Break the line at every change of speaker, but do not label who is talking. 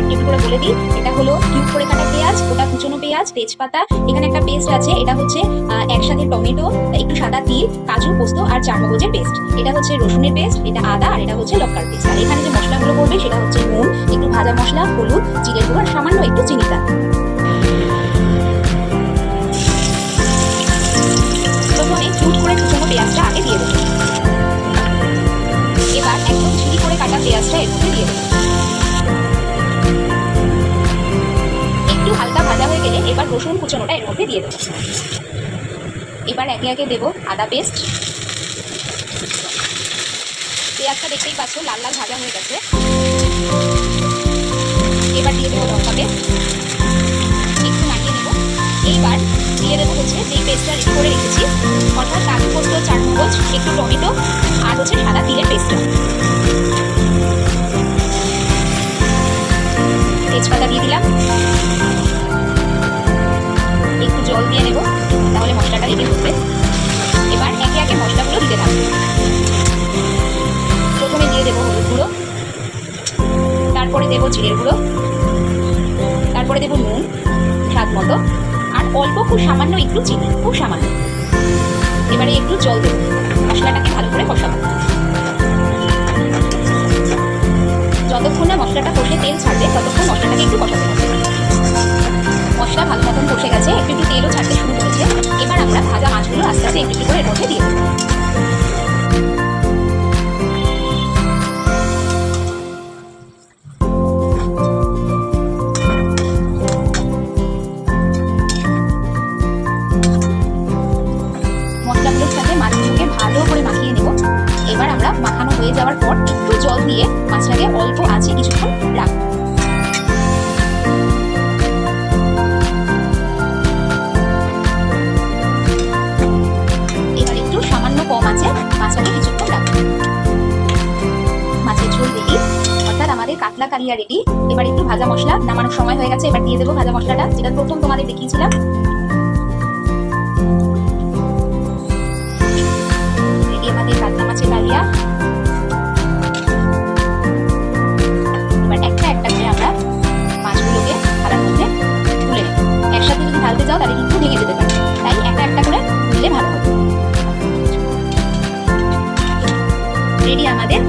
এক করে বলে দিই, এটা হলো কিউব করে কাটা পেঁয়াজ, গোটা কুচনো পেঁয়াজ, তেজপাতা, এখানে একটা পেস্ট আছে, এটা হচ্ছে একসাথে টমেটো, একটু সাদা তিল, কাজু পোস্ত আর চারমগজের পেস্ট এটা হচ্ছে রসুনের পেস্ট এটা আদা আর এটা হচ্ছে লঙ্কার পেস্ট আর এখানে যে মশলাগুলো পড়বে, সেটা হচ্ছে নুন, একটু ভাজা মশলা, হলুদ, জিরে গুঁড়ো আর সামান্য একটু চিনি দাও। প্রথমে পেঁয়াজটা আগে দিয়ে দেবো। এবার একদম ঝিরি করে কাটা পেঁয়াজটা এর দিয়ে দেবো। রসুন কুচনোটা এর মধ্যে দিয়ে দেবো এবার একে একে দেবো আদা পেস্ট পেঁয়াজটা দেখতেই পাচ্ছ লাল লাল ভাজা হয়ে গেছে। এবার দিয়ে দেবো লঙ্কা পেস্ট একটু নাড়িয়ে নেব। এইবার দিয়ে দেবো হচ্ছে যেই পেস্টটা রেডি করে রেখেছি। অর্থাৎ কাজু পোস্ত, চারমগজ, একটু টমেটো আর হচ্ছে সাদা তিলের পেস্টটা তেজপাতা দিয়ে দিলাম। জল দিয়ে নেব। তাহলে মশলাটা লেগে ধরবে এবার একে একে মশলাগুলো দিতে থাকব। প্রথমে দিয়ে দেবো হলুদ গুঁড়ো। তারপরে দেবো জিরের গুঁড়ো। তারপরে দেবো নুন, স্বাদ মতো। আর অল্প খুব সামান্য একটু চিনি, খুব সামান্য। এবারে একটু জল দেবো। মশলাটাকে ভালো করে কষাবো। যতক্ষণ না মশলাটা কষে তেল ছাড়বে, ততক্ষণ মশলাটাকে একটু ভালো মতন কষে গেছে, একটু একটু তেলও ছাড়তে শুরু করেছে। এবার আমরা ভাজা মাছগুলো আস্তে আস্তে একটু করে এর দিয়ে দেবো মশলাগুলোর সাথে মাছগুলোকে ভালো করে মাখিয়ে নেব। এবার আমরা মাখানো হয়ে যাওয়ার পর একটু জল দিয়ে মাছটাকে অল্প আছে কিছুক্ষণ কাতলা কালিয়া রেডি। এবার একটু ভাজা মশলা, নামানোর সময় হয়ে গেছে, এবার দিয়ে দেবো ভাজা মশলাটা। যেটা প্রথম তোমাদের দেখিয়েছিলাম। আমাদের কাতলা মাছের কালিয়া এবার একটা একটা করে আমরা মাছগুলোকে একসাথে ঢালতে যাও তাহলে কিন্তু ভেঙে যেতে তাই একটা একটা করে ভালো রেডি আমাদের